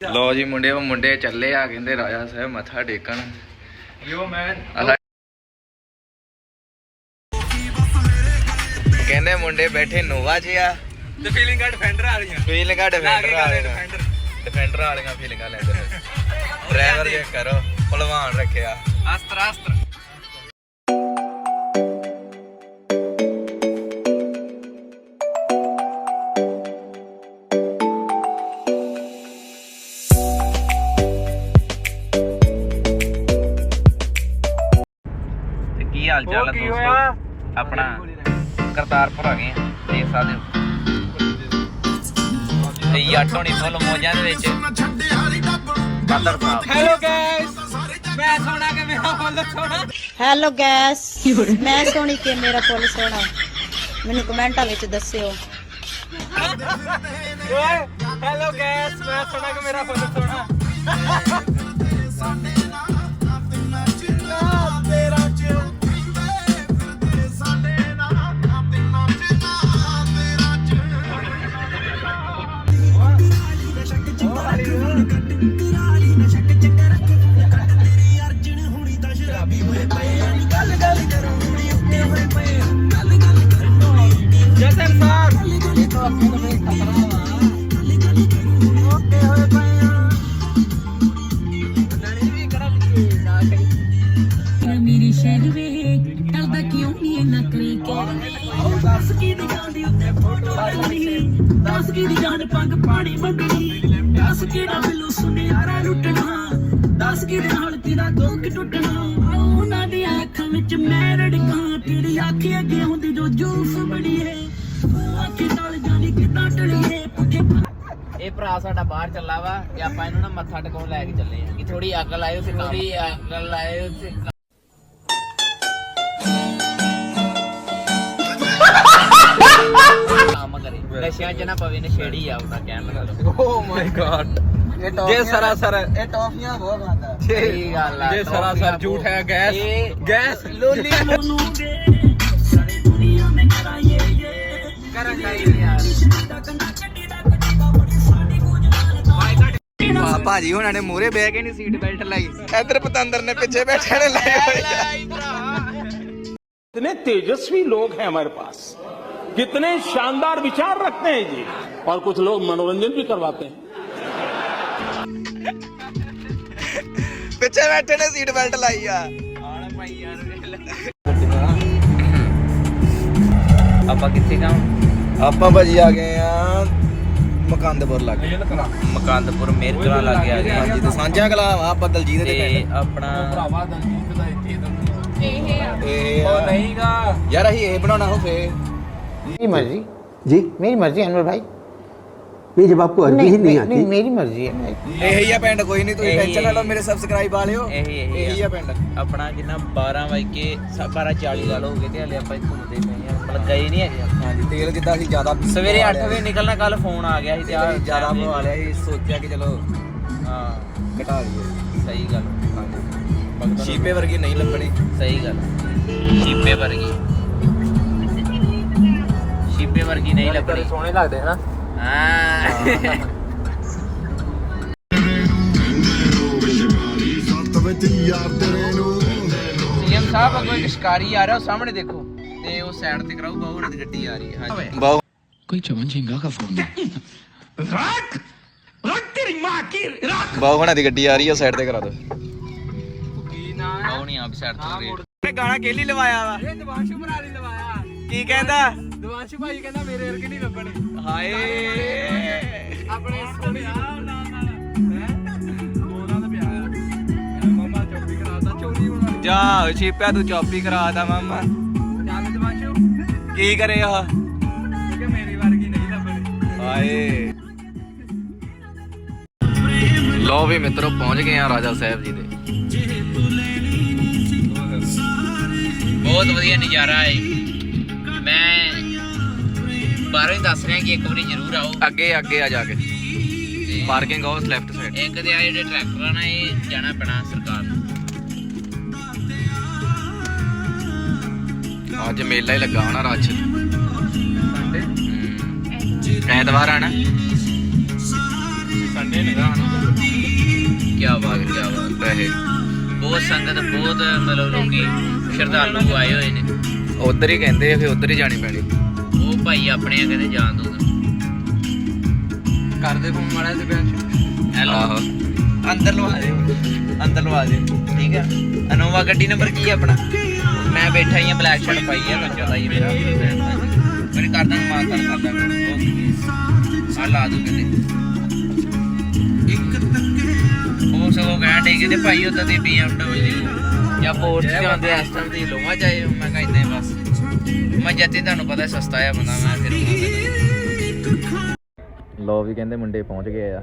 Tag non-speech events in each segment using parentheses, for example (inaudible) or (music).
ਲੋ ਜੀ ਮੁੰਡੇ ਉਹ ਮੁੰਡੇ ਚੱਲੇ ਆ ਕਹਿੰਦੇ ਰਾਜਾ ਸਾਹਿਬ ਮੱਥਾ ਟੇਕਣ। ਯੋ ਮੈਨ ਕਹਿੰਦੇ ਮੁੰਡੇ ਬੈਠੇ ਨੋਵਾ 'ਚ ਆ ਤੇ ਫੀਲਿੰਗ ਆ ਡਿਫੈਂਡਰ ਆ ਰਹੀਆਂ। ਫੀਲਿੰਗਾਂ ਡਿਫੈਂਡਰ ਵਾਲੇ ਡਿਫੈਂਡਰ ਵਾਲੀਆਂ ਫੀਲਿੰਗਾਂ ਲੈਂਦੇ ਡਰਾਈਵਰ ਜੇ ਕਰੋ ਭਲਵਾਨ ਰੱਖਿਆ। ਅਸਤਰ ਅਸਤਰ। ਕੀ ਦੋਸਤੋ ਹੋਇਆ? ਆਪਣਾ ਕਰਤਾਰਪੁਰ ਆ ਗਏ ਆ ਦੇਖ ਸਕਦੇ ਹੋ। ਤੇ ਯਾਟ ਹੋਣੀ ਫੁੱਲ ਮੋਜਾਂ ਦੇ ਵਿੱਚ। ਬਾਦਰ ਸਾਹਿਬ ਹੈਲੋ ਗਾਇਸ ਮੈਂ ਸੋਣਾ ਕਿ ਮੇਰਾ ਫੁੱਲ ਸੋਣਾ ਹੈਲੋ ਗੈਸ ਮੈਂ ਸੋਹਣੀ ਕਿ ਮੇਰਾ ਪੁੱਲ ਸੋਹਣਾ? ਮੈਨੂੰ ਕਮੈਂਟਾਂ ਵਿੱਚ ਦੱਸਿਓ। ਹੈਲੋ ਗਾਇਸ ਮੈਂ ਸੋਣਾ ਕਿ ਮੇਰਾ ਫੁੱਲ ਸੋਣਾ ਸਰ ਮੇਰੀ ਸ਼ਹਿਰ ਵੇ ਡਰਦਾ ਕਿਉਂ ਨਹੀਂ ਇੰਨਾ ਕਰੀ ਕਹਿ ਦੱਸ ਕੀ ਦੀ ਜਾਂਦੀ ਉੱਤੇ ਫੋਟੋ ਲੱਗਣੀ ਦੱਸ ਕੀ ਦੀ ਜਾਨ ਪੱਗ ਪਾਣੀ ਬੰਦਣੀ ਦੱਸ ਕੀ ਬਿੱਲੂ ਸੁਨਿਆਰਾ ਲੁੱਟਣਾ। ਦੱਸ ਕੀ ਦੇ ਨਾਲ ਤੇਰਾ ਦੁੱਖ ਟੁੱਟਣਾ। ਉਹਨਾਂ ਦੀ ਅੱਖਾਂ ਵਿੱਚ ਮੈਂ ਰੜਕਾਂ। ਤੇਰੀ ਅੱਖ ਅੱਗੇ ਹੁੰਦੀ ਜੋ ਜੂਸ ਬੜੀ ਹੈ ਇਹ ਭਰਾ ਸਾਡਾ ਬਾਹਰ ਚੱਲਾ ਵਾ ਤੇ ਆਪਾਂ ਇਹਨੂੰ ਨਾ ਮੱਥਾ ਟਿਕਾਉਣ ਲੈ ਕੇ ਚੱਲੇ ਆ। ਕਿ ਥੋੜੀ ਅੱਗ ਲਾਇਓ ਤੇ ਥੋੜੀ ਅੱਗ ਲਾਇਓ ਤੇ ਕੰਮ ਕਰੇ। ਨਸ਼ਿਆਂ 'ਚ ਨਾ ਪਵੇ ਨਸ਼ੇੜੀ ਆ ਉਹਦਾ ਕਹਿਣ ਲੱਗਾ ਓ ਮਾਈ ਗॉड ਜੇ ਸਰਾਸਰ ਇਹ ਟੌਫੀਆਂ ਬਹੁਤ ਖਾਂਦਾ। ਸਹੀ ਗੱਲ ਆ ਜੇ ਸਰਾਸਰ ਝੂਠ ਹੈ ਗੈਸ ਇਹ ਗੈਸ ਲੋਲੀ ਨੂੰ ਦੇ ਸਾਰੀ ਦੁਨੀਆ ਮੈਂ ਕਰਾਈਏ ਇਹ ਕਰਨ ਚਾਹੀਦੀ ਯਾਰ ਕੰਡਾ ਕੱਢੀ ਦਾ ਕੱਢੀ ਬੜੀ ਸਾਡੀ ਕੁਝ ਨਾਲ ਆ ਭਾਜੀ ਹੁਣਾਂ ਨੇ ਮੂਰੇ ਬਹਿ ਕੇ ਨਹੀਂ ਸੀਟ ਬੈਲਟ ਲਾਈ ਇੱਧਰ ਪਤੰਦਰ ਨੇ ਪਿੱਛੇ ਬੈਠੇ ਨੇ ਲਾਈ ਹੋਈ ਆ। कितने तेजस्वी लोग हैं हमारे पास कितने शानदार विचार रखते हैं जी और कुछ लोग मनोरंजन भी करवाते हैं ਪਿੱਛੇ ਬੈਠੇ ਨੇ ਸੀਟ ਬੈਲਟ ਲਾਈ ਆ ਆਪਾਂ ਕਿੱਥੇ ਗਾਉਂ ਆਪਾਂ ਭਾਜੀ ਆ ਗਏ ਆ ਮਕੰਦਪੁਰ ਲੱਗ ਮਕੰਦਪੁਰ ਮੇਰਕਲਾ ਲੱਗ ਗਿਆ ਗਿਆ ਹਾਂਜੀ ਤੇ ਸਾਂਝਾ ਕਲਾ ਆ ਆਪਾਂ ਦਲਜੀਤ ਦੇ ਤੇ ਪਿੰਡ ਆਪਣਾ ਇਹ ਉਹ ਨਹੀਂਗਾ ਯਾਰ ਅਸੀਂ ਇਹ ਬਣਾਉਣਾ ਹੋ ਫੇ मेरी मर्जी जी मेरी मर्जी अनवर भाई ये जब आपको अरबी ही नहीं आती नहीं मेरी मर्जी है ਇਹੀ ਆ ਪਿੰਡ ਕੋਈ ਨਹੀਂ ਤੁਸੀਂ ਇਹੀ ਟੈਨਸ਼ਨ ਨਾ ਲਓ ਇਹੀ। ਮੇਰੇ ਸਬਸਕ੍ਰਾਈਬ ਵਾਲਿਓ ਇਹੀ ਇਹੀ ਇਹੀ ਆ ਪਿੰਡ ਆਪਣਾ ਜਿੰਨਾ 12 ਵਜੇ 12:40 ਗੱਲ ਹੋ ਗਈ ਤੇ ਹਲੇ ਆਪਾਂ ਇੱਥੇ ਘੁੰਮਦੇ ਪਏ ਆ ਮਤਲਬ ਗਏ ਨਹੀਂ ਹੈਗੇ। ਹਾਂਜੀ ਤੇਲ ਜਿੱਦਾਂ ਅਸੀਂ ਜ਼ਿਆਦਾ ਸਵੇਰੇ 8 ਵਜੇ ਨਿਕਲਣਾ ਕੱਲ ਫੋਨ ਆ ਗਿਆ ਸੀ ਤੇ ਆ ਜ਼ਿਆਦਾ ਬਣਾ ਲਿਆ ਸੀ ਸੋਚਿਆ ਕਿ ਚਲੋ ਹਾਂ। ਘਟਾ ਲਈਏ। ਸਹੀ ਗੱਲ। ਹਾਂਜੀ। ਸ਼ੀਪੇ ਵਰਗੀ ਨਹੀਂ ਲੱਭਣੀ। ਸਹੀ ਗੱਲ। ਸ਼ੀਪੇ ਵਰਗੀ। ਸ਼ੀਪੇ ਵਰਗੀ ਨਹੀਂ ਲੱਭਣੀ। ਸੋਹਣੇ ਲੱਗਦੇ ਹਨਾ? ਹਾਂ। (laughs) ਸੀਐਮ ਸਾਹਿਬ ਅੱਗੋਂ ਇੱਕ ਸ਼ਿਕਾਰੀ ਆ ਰਿਹਾ ਉਹ ਸਾਹਮਣੇ ਦੇਖੋ। ਤੇ ਉਹ ਸਾਈਡ ਤੇ ਕਰਾਊ ਬਾਹੂ ਦੀ ਗੱਡੀ ਆ ਰਹੀ ਹੈ। ਹਾਂਜੀ। ਬਹੁ ਬਹੁ ਹੁਣਾਂ ਦੀ ਗੱਡੀ ਆ ਰਹੀ ਆ ਸਾਈਡ ਤੇ ਕਰਾ ਦਿਓ ਬਾਹੂ ਨਹੀਂ ਆਪ ਸਾਈਡ ਤੋਂ ਰੇਟ ਇਹ ਗਾਣਾ ਕੇਲੀ ਲਵਾਇਆ ਵਾ। ਇਹ ਦਿਵਾਂਸ਼ੂ ਭਰਾ ਨੇ ਲਵਾਇਆ। ਕੀ ਕਹਿੰਦਾ? ਦਿਵਾਂਸ਼ੂ ਭਾਈ ਕਹਿੰਦਾ ਮੇਰੇ ਵਰਗੇ ਨਹੀਂ ਲੱਭਣੇ। ਹਾਏ। ਆਪਣੇ ਸੋਹਣੇ ਹੈ ਦਾ ਜਾ ਸ਼ੀਪਿਆ ਤੂੰ ਚੌਪੀ ਕਰਾਤਾ ਮਾਮਾ। ਕੀ ਕਰੇ ਆ ਕਿ ਮੇਰੀ ਵਰਗੀ ਨਹੀਂ ਲੱਭਣੀ ਹਾਏ। ਲੋ ਵੀ ਮਿੱਤਰੋ ਪਹੁੰਚ ਗਏ ਆ ਰਾਜਾ ਸਾਹਿਬ ਜੀ ਦੇ। ਬਹੁਤ ਵਧੀਆ ਨਜ਼ਾਰਾ ਹੈ। ਮੈਂ ਬਾਹਰੋਂ ਹੀ ਦੱਸ ਰਿਹਾ ਕਿ ਇੱਕ ਵਾਰੀ ਜ਼ਰੂਰ ਆਓ। ਅੱਗੇ ਅੱਗੇ ਆ ਜਾ ਕੇ। ਪਾਰਕਿੰਗ ਹਾਊਸ ਲੈਫਟ ਸਾਈਡ ਇੱਕ ਦੇ ਆ ਜਿਹੜੇ ਟਰੈਕਟਰ ਆ ਨਾ ਇਹ ਜਾਣਾ ਪੈਣਾ ਸਰਕਾਰ ਅੱਜ ਮੇਲਾ ਹੀ ਲੱਗਾ ਹੋਣਾ ਰੱਛ ਸੰਡੇ। ਐਤਵਾਰ ਆ ਨਾ ਸੰਡੇ ਨਿਗਾਹ ਵੈਸੇ ਬਹੁਤ ਸੰਗਤ ਬਹੁਤ ਮਤਲਬ ਲੋਕੀ ਸ਼ਰਧਾਲੂ ਆਏ ਹੋਏ ਨੇ। ਉਧਰ ਹੀ ਕਹਿੰਦੇ ਆ ਫਿਰ ਉਧਰ ਹੀ ਜਾਣੀ ਪੈਣੀ। ਉਹ ਭਾਈ ਆਪਣੇ ਆ ਕਹਿੰਦੇ ਜਾਣ ਦੋ। ਕਰਦੇ ਫੋਨ ਮਾੜਾ ਤੇ ਬੈਂਚ ਹੈਲੋ ਆਹੋ। ਅੰਦਰ ਲਵਾ ਦੇ ਅੰਦਰ ਲਵਾ ਦੇ ਠੀਕ ਹੈ ਅਨੋਵਾ ਗੱਡੀ ਨੰਬਰ ਕੀ ਹੈ ਆਪਣਾ? ਮੈਂ ਬੈਠਾ ਹੀ ਆ ਬਲੈਕ ਸ਼ਰਟ ਪਾਈ ਆ ਬੱਚਾ ਦਾ ਹੀ ਮੇਰਾ। ਮੇਰੇ ਕਰਦਾ ਮਾਰ ਕਰ ਕਰਦਾ। ਆ ਲਾ ਦੂ ਕਹਿੰਦੇ। ਉਹ ਸਗੋਂ ਕਹਿਣ ਡੇ ਕਿ ਭਾਈ ਉਦਾਂ ਦੀ BMW ਜਾਂ ਪੋਰਚ ਜਾਂਦੇ ਇਸ ਟਾਈਮ ਦੀ ਲੋਵਾ ਚਾਹੇ ਮੈਂ ਕਹਿੰਦੇ ਬਸ। ਮੈਂ ਜੱਤੀ ਤੁਹਾਨੂੰ ਪਤਾ ਸਸਤਾ ਆ ਬੰਦਾ ਮੈਂ ਫਿਰ ਲੋ ਵੀ ਕਹਿੰਦੇ ਮੁੰਡੇ ਪਹੁੰਚ ਗਏ ਆ।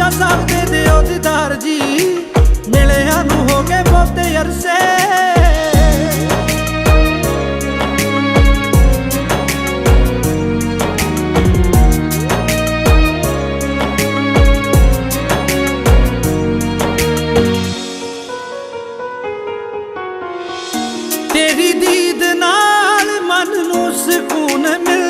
ਰਾਜਾ ਸਾਹਿਬ ਦੇ ਦਿਓ ਦੀਦਾਰ ਜੀ। ਮਿਲਿਆ ਨੂੰ ਹੋ ਗਏ ਬਹੁਤੇ ਅਰਸੇ। ਤੇਰੀ ਦੀਦ ਨਾਲ ਮਨ ਨੂੰ ਸਕੂਨ ਮਿਲ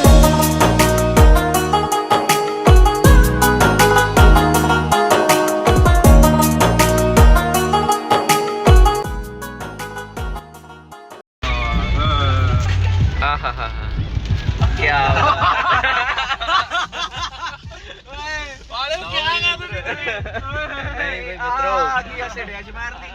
ਮਿੱਤਰੋ ਆ ਕੀ ਆ ਛੜਿਆ ਚ ਮਾਰਦੀ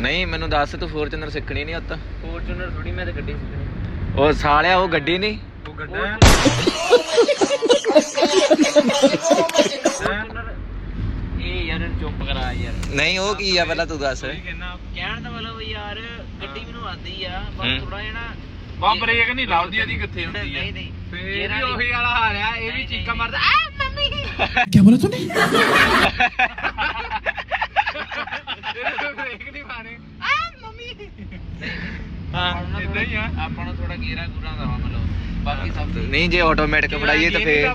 ਨਹੀਂ ਮੈਨੂੰ ਦੱਸ ਤੂੰ ਫੋਰਚੂਨਰ ਸਿੱਖਣੀ ਨਹੀਂ ਉੱਤ। ਫੋਰਚੂਨਰ ਥੋੜੀ ਮੈਂ ਤੇ ਗੱਡੀ ਸਿੱਖਣੀ। ਉਹ ਸਾਲਿਆ ਉਹ ਗੱਡੀ ਨਹੀਂ ਗੱਡਾ। ਨਹੀਂ ਉਹ ਕੀ ਆ ਪਹਿਲਾਂ ਤੂੰ ਦੱਸ। ਕਹਿਣ ਦਾ ਮਤਲਬ ਯਾਰ ਗੱਡੀ ਮੈਨੂੰ ਆਦੀ ਆ ਬਸ ਥੋੜਾ ਜਣਾ ਬਾ ਬ੍ਰੇਕ ਨਹੀਂ ਲਾਉਂਦੀ ਇਹਦੀ ਕਿੱਥੇ ਹੁੰਦੀ ਆ। ਨਹੀਂ ਇਹ ਉਹੀ ਵਾਲਾ ਹਾਲ ਆ ਇਹ ਵੀ ਚੀਕਾਂ ਮਾਰਦਾ ਆ ਮੰਮੀ! ਕੀ ਬੋਲਿਆ ਤੂੰ ਨੇ ਬ੍ਰੇਕ ਨਹੀਂ ਮਾਰੇ ਆ ਮੰਮੀ ਹਾਂ ਇਦਾਂ ਹੀ ਆ। ਆਪਾਂ ਨੂੰ ਥੋੜਾ ਗੇਰਾ ਗੁਰਾ ਦਾ ਮਤਲਬ ਬਾਕੀ ਸਭ ਠੀਕ। ਨਹੀਂ ਜੇ ਆਟੋਮੈਟਿਕ ਫੜਾਈਏ ਤਾਂ ਫੇਰ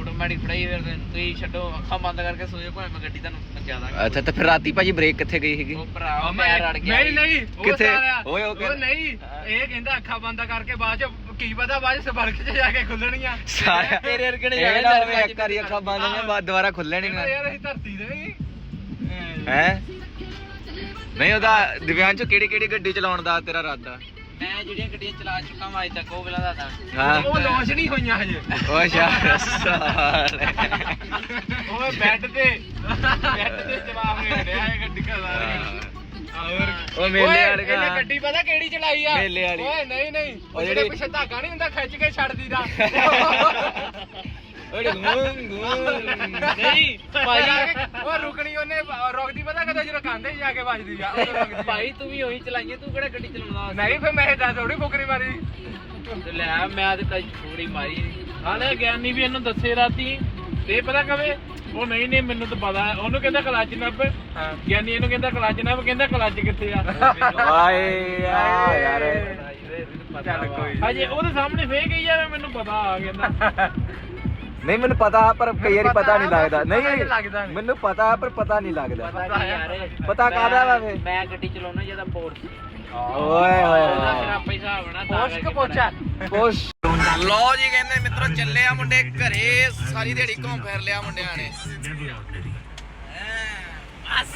ਆਟੋਮੈਟਿਕ ਫੜਾਈ ਫਿਰ ਤੇ ਤੁਸੀਂ ਛੱਡੋ ਅੱਖਾਂ ਬੰਦ ਕਰਕੇ ਸੋਇਓ ਭਾਵੇਂ ਮੈਂ ਗੱਡੀ ਤੁਹਾਨੂੰ ਪਹੁੰਚਾ ਦਾਂਗਾ। ਅੱਛਾ ਤਾਂ ਫਿਰ ਰਾਤੀ ਭਾਜੀ ਬ੍ਰੇਕ ਕਿੱਥੇ ਗਈ ਸੀਗੀ? ਉਹ ਭਰਾ ਮੈਂ ਰੜ ਗਿਆ ਨਹੀਂ ਨਹੀਂ ਉਹ ਕਿੱਥੇ? ਓਏ ਉਹ ਨਹੀਂ ਇਹ ਕਹਿੰਦਾ ਅੱਖਾਂ ਬੰਦ ਕਰਕੇ ਬਾਅਦ ਚ ਕੀ ਪਤਾ ਬਾਅਦ ਚ ਸਬਰਕ ਚ ਜਾ ਕੇ ਖੁੱਲਣੀਆਂ। ਸਾਰਿਆ ਤੇਰੇ ਇਹ ਜਾਣਾ ਲੱਗ ਇੱਕ ਵਾਰੀ ਅੱਖਾਂ ਬੰਦ ਨੇ। ਬਾਅਦ ਦੁਬਾਰਾ ਖੁੱਲਣੇ ਕਹਿੰਦਾ ਨਹੀਂ ਯਾਰ ਅਸੀਂ ਧਰਤੀ ਦੇ ਵੀ ਹੈ? ਨਹੀਂ ਉਹਦਾ ਦਿਵਿਆਂਚੋ ਕਿਹੜੀ ਕਿਹੜੀ ਗੱਡੀ ਚਲਾਉਣ ਦਾ ਤੇਰਾ ਇਰਾਦਾ? ਮੈਂ ਜਿਹੜੀਆਂ ਗੱਡੀਆਂ ਚਲਾ ਚੁੱਕਾ ਮੈਂ ਅੱਜ ਤੱਕ ਉਹ ਵੇਲਾ ਦੱਸਦਾ। ਹਾਂ। ਉਹ ਲਾਂਚ ਨਹੀਂ ਹੋਈਆਂ ਹਜੇ। ਓ ਯਾਰ ਸਾਲੇ। ਉਹ ਬੈੱਡ ਤੇ। ਬੈੱਡ ਤੇ ਜਵਾਬ ਦੇ ਰਿਹਾ ਇਹ ਗੱਡੀ ਕਲਾ ਹੋਰ ਉਹ ਮੇਲੇ ਓਏ, ਵਾਲੇ ਇਹਨੇ ਗੱਡੀ ਪਤਾ ਕਿਹੜੀ ਚਲਾਈ ਆ? ਮੇਲੇ ਵਾਲੀ। ਓਏ ਨਹੀਂ ਨਹੀਂ। ਉਹ ਜਿਹੜੇ ਪਿੱਛੇ ਧਾਗਾ ਨਹੀਂ ਹੁੰਦਾ ਖਿੱਚ ਕੇ ਛੱਡ ਦੀਦਾ (laughs) ਓਏ ਗੂੰ ਗੂੰ ਨਹੀਂ ਭਾਈ। ਉਹ ਰੁਕਣੀ ਉਹਨੇ ਰੁਕਦੀ ਪਤਾ ਕਦੋਂ ਜਦੋਂ ਕਾਂਦੇ ਜਾ ਕੇ ਵੱਜਦੀ ਆ ਉਦੋਂ ਰੁਕਦੀ। ਭਾਈ ਤੂੰ ਵੀ ਉਹੀ ਚਲਾਈਏ ਤੂੰ ਕਿਹੜਾ ਗੱਡੀ ਚਲਾਉਂਦਾ? ਨਹੀਂ ਫਿਰ ਮੈਂ ਦੱਸ ਥੋੜੀ ਫੁਕਰੀ ਮਾਰੀ। ਤੇ ਲੈ ਮੈਂ ਤੇ ਕਈ ਥੋੜੀ ਮਾਰੀ। ਹਾਲੇ ਗਿਆਨੀ ਵੀ ਇਹਨੂੰ ਦੱਸੇ ਰਾਤੀ ਤੇ ਪਤਾ ਕਵੇ ਉਹ ਨਹੀਂ ਨਹੀਂ ਮੈਨੂੰ ਤਾਂ ਪਤਾ। ਉਹਨੂੰ ਕਹਿੰਦਾ ਕਲੱਚ ਨੱਪ ਗਿਆਨੀ ਇਹਨੂੰ ਕਹਿੰਦਾ ਕਲੱਚ ਨੱਪ ਕਹਿੰਦਾ ਕਲੱਚ ਕਿੱਥੇ ਆ? ਵਾਏ ਆ ਯਾਰ। ਚੱਲ ਕੋਈ ਹਜੇ ਉਹਦੇ ਸਾਹਮਣੇ ਫੇਕ ਹੀ ਜਾਵੇ ਮੈਨੂੰ ਪਤਾ ਆ ਕਹਿੰਦਾ (laughs) ਨਹੀਂ ਮੈਨੂੰ ਪਤਾ ਪਰ ਕਈ ਵਾਰੀ ਪਤਾ ਨਹੀਂ ਲੱਗਦਾ। ਨਹੀਂ। ਮੈਨੂੰ ਪਤਾ ਪਰ ਪਤਾ ਨਹੀਂ ਲੱਗਦਾ। ਪਤਾ ਯਾਰ। ਪਤਾ ਕਾਹਦਾ ਵਾ ਫੇ? ਮੈਂ ਗੱਡੀ ਚਲਾਉਣਾ ਜਿਹਦਾ ਪੋਰਸ ਓਏ ਹੋਏ ਆਪੇ ਹਿਸਾਬ ਤਾਂ ਪੋਸ਼ਕ ਕਰਕੇ ਪੋਚਾ ਖੁਸ਼ ਲੋ ਜੀ ਕਹਿੰਦੇ ਮਿੱਤਰੋ ਚੱਲੇ ਆ ਮੁੰਡੇ ਘਰੇ। ਸਾਰੀ ਦਿਹਾੜੀ ਘੁੰਮ ਫਿਰ ਲਿਆ ਮੁੰਡਿਆਂ ਨੇ। ਬਸ।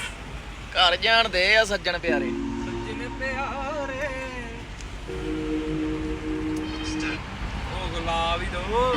ਘਰ ਜਾਣ ਦੇ ਆ ਸੱਜਣ ਪਿਆਰੇ। ਸੱਜਣ ਪਿਆਰੇ। ਉਹ ਗੁਲਾਬ ਹੀ ਦੋ।